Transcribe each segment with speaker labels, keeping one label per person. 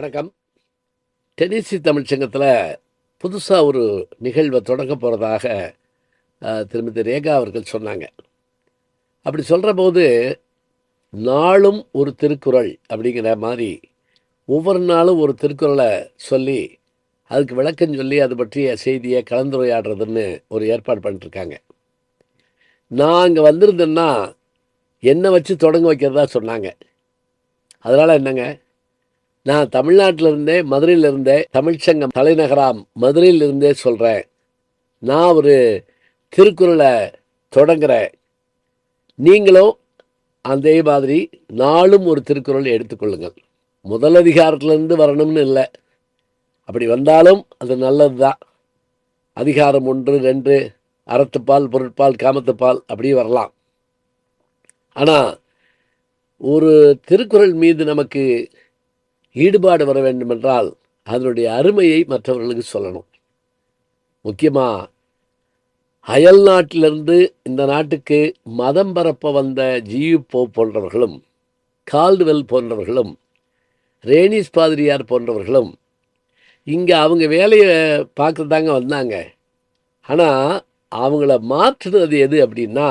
Speaker 1: வணக்கம். டென்னிசி தமிழ் சங்கத்தில் புதுசாக ஒரு நிகழ்வை தொடங்க போகிறதாக திருமதி ரேகா அவர்கள் சொன்னாங்க. அப்படி சொல்கிற போது நாளும் ஒரு திருக்குறள் அப்படிங்கிற மாதிரி ஒவ்வொரு நாளும் ஒரு திருக்குறளை சொல்லி அதுக்கு விளக்கம் சொல்லி அது பற்றிய செய்தியை கலந்துரையாடுறதுன்னு ஒரு ஏற்பாடு பண்ணிட்டுருக்காங்க. நான் அங்கே வந்திருந்தேன்னா என்னை வச்சு தொடங்க வைக்கிறதா சொன்னாங்க. அதனால் என்னங்க? நான் தமிழ்நாட்டில் இருந்தே மதுரையில் இருந்தே தமிழ்ச்சங்கம் தலைநகராம் மதுரையில் இருந்தே சொல்கிறேன் நான் ஒரு திருக்குறளை தொடங்குறேன். நீங்களும் அதே மாதிரி நாளும் ஒரு திருக்குறள் எடுத்துக்கொள்ளுங்கள் முதல் அதிகாரத்திலேருந்து வரணும்னு இல்லை. அப்படி வந்தாலும் அது நல்லது தான் அதிகாரம் ஒன்று ரெண்டு அறத்துப்பால் பொருட்பால் காமத்துப்பால் அப்படி வரலாம். ஆனால் ஒரு திருக்குறள் மீது நமக்கு ஈடுபாடு வர வேண்டுமென்றால் அதனுடைய அருமையை மற்றவர்களுக்கு சொல்லணும். முக்கியமாக அயல் நாட்டிலிருந்து இந்த நாட்டுக்கு மதம் பரப்ப வந்த ஜியு போ போன்றவர்களும் கால்டுவெல் போன்றவர்களும் ரேனிஸ் பாதிரியார் போன்றவர்களும் இங்கே அவங்க வேலையை பார்க்க தாங்க வந்தாங்க. ஆனால் அவங்கள மாற்றுனது எது அப்படின்னா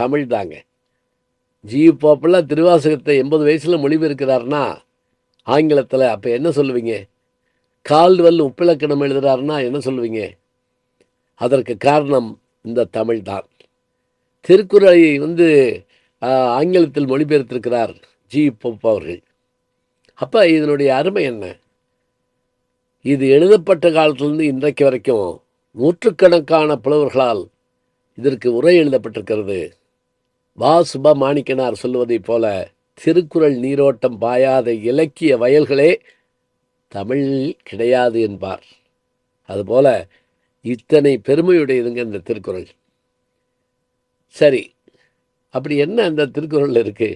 Speaker 1: தமிழ் தாங்க. ஜியு போப்பெல்லாம் திருவாசகத்தை எண்பது வயசில் மொழிபெயர்க்கிறாருன்னா ஆங்கிலத்தில் அப்போ என்ன சொல்லுவீங்க? கால்வெல் உப்பிலக்கணம் எழுதுறாருன்னா என்ன சொல்லுவீங்க? அதற்கு காரணம் இந்த தமிழ் தான் திருக்குறளை வந்து ஆங்கிலத்தில் மொழிபெயர்த்திருக்கிறார் ஜி. பொப் அவர்கள். அப்போ இதனுடைய அருமை என்ன? இது எழுதப்பட்ட காலத்திலிருந்து இன்றைக்கு வரைக்கும் நூற்றுக்கணக்கான புலவர்களால் இதற்கு உரை எழுதப்பட்டிருக்கிறது. வா சுப மாணிக்கனார் சொல்லுவதைப் போல திருக்குறள் நீரோட்டம் பாயாத இலக்கிய வயல்களே தமிழில் கிடையாது என்பார். அதுபோல இத்தனை பெருமையுடையதுங்க இந்த திருக்குறள். சரி அப்படி என்ன அந்த திருக்குறள் இருக்கு?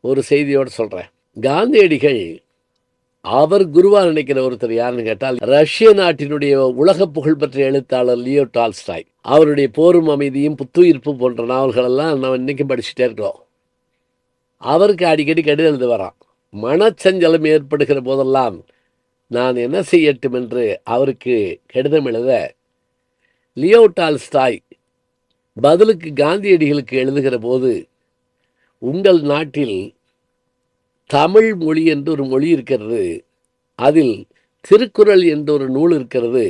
Speaker 1: ஒரு செய்தியோடு சொல்கிறேன் காந்தியடிகள் அவர் குருவா நினைக்கிற ஒருத்தர் யாருன்னு கேட்டால் ரஷ்ய நாட்டினுடைய உலக புகழ்பெற்ற எழுத்தாளர் லியோ டால்ஸ்டாய். அவருடைய போரும் அமைதியும் புத்துயிர்ப்பு போன்ற நாவல்களெல்லாம் நம்ம இன்றைக்கும் படிச்சுட்டே இருக்கிறோம். அவருக்கு அடிக்கடி கடிதம் எழுத வரான். மனச்சஞ்சலம் ஏற்படுகிற போதெல்லாம் நான் என்ன செய்யட்டும் என்று அவருக்கு கடிதம் எழுத லியோ டால்ஸ்டாய் பதிலுக்கு காந்தியடிகளுக்கு எழுதுகிற போது உங்கள் நாட்டில் தமிழ் மொழி என்று ஒரு மொழி இருக்கிறது அதில் திருக்குறள் என்ற ஒரு நூல் இருக்கிறது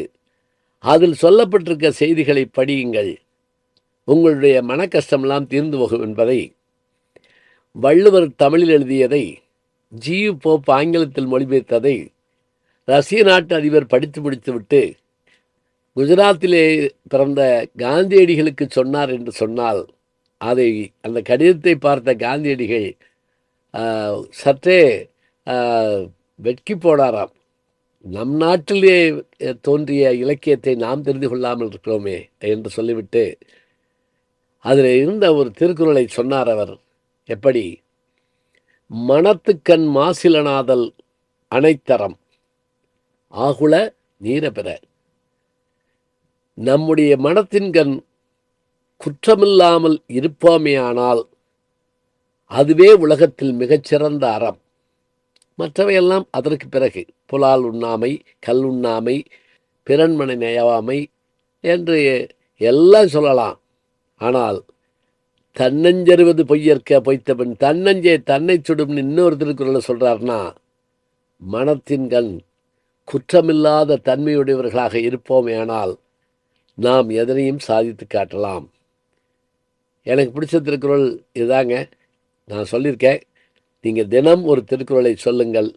Speaker 1: அதில் சொல்லப்பட்டிருக்க செய்திகளை படியுங்கள். உங்களுடைய மன கஷ்டமெல்லாம் தீர்ந்து போகும் என்பதை வள்ளுவர் தமிழில் எழுதியதை ஜியு போப் ஆங்கிலத்தில் மொழிபெயர்த்ததை ரஷ்ய நாட்டு அதிபர் படித்து முடித்துவிட்டு குஜராத்திலே பிறந்த காந்தியடிகளுக்கு சொன்னார் என்று சொன்னால் அதை அந்த கடிதத்தை பார்த்த காந்தியடிகள் சற்றே வெட்கி போனாராம். நம் நாட்டிலே தோன்றிய இலக்கியத்தை நாம் தெரிந்து கொள்ளாமல் இருக்கிறோமே என்று சொல்லிவிட்டு அதில் இருந்த ஒரு திருக்குறளை சொன்னார் அவர். எப்படி? மனத்துக்கண் மாசிலனாதல் அனைத்தரம். ஆகுல நீர பெற. நம்முடைய மனத்தின்கண் குற்றமில்லாமல் இருப்போமேயானால் அதுவே உலகத்தில் மிகச்சிறந்த அறம். மற்றவையெல்லாம் அதற்கு பிறகு புலால் உண்ணாமை கல் உண்ணாமை பிறன்மனை நெயவாமை என்று எல்லாம் சொல்லலாம். ஆனால் தன்னஞ்சருவது பொய்யற்க பொய்த்தபின் தன்னஞ்சே தன்னை சுடும் இன்னொரு திருக்குறளை சொல்கிறார்னா மனத்தின் கண் குற்றமில்லாத தன்மையுடையவர்களாக இருப்போமேனால் நாம் எதனையும் சாதித்து காட்டலாம். எனக்கு பிடிச்ச திருக்குறள் இதுதாங்க. நான் சொல்லியிருக்கேன். நீங்கள் தினம் ஒரு திருக்குறளை சொல்லுங்கள்.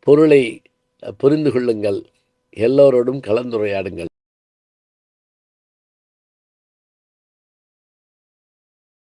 Speaker 1: பொருளை புரிந்து கொள்ளுங்கள். எல்லோரோடும் கலந்துரையாடுங்கள்.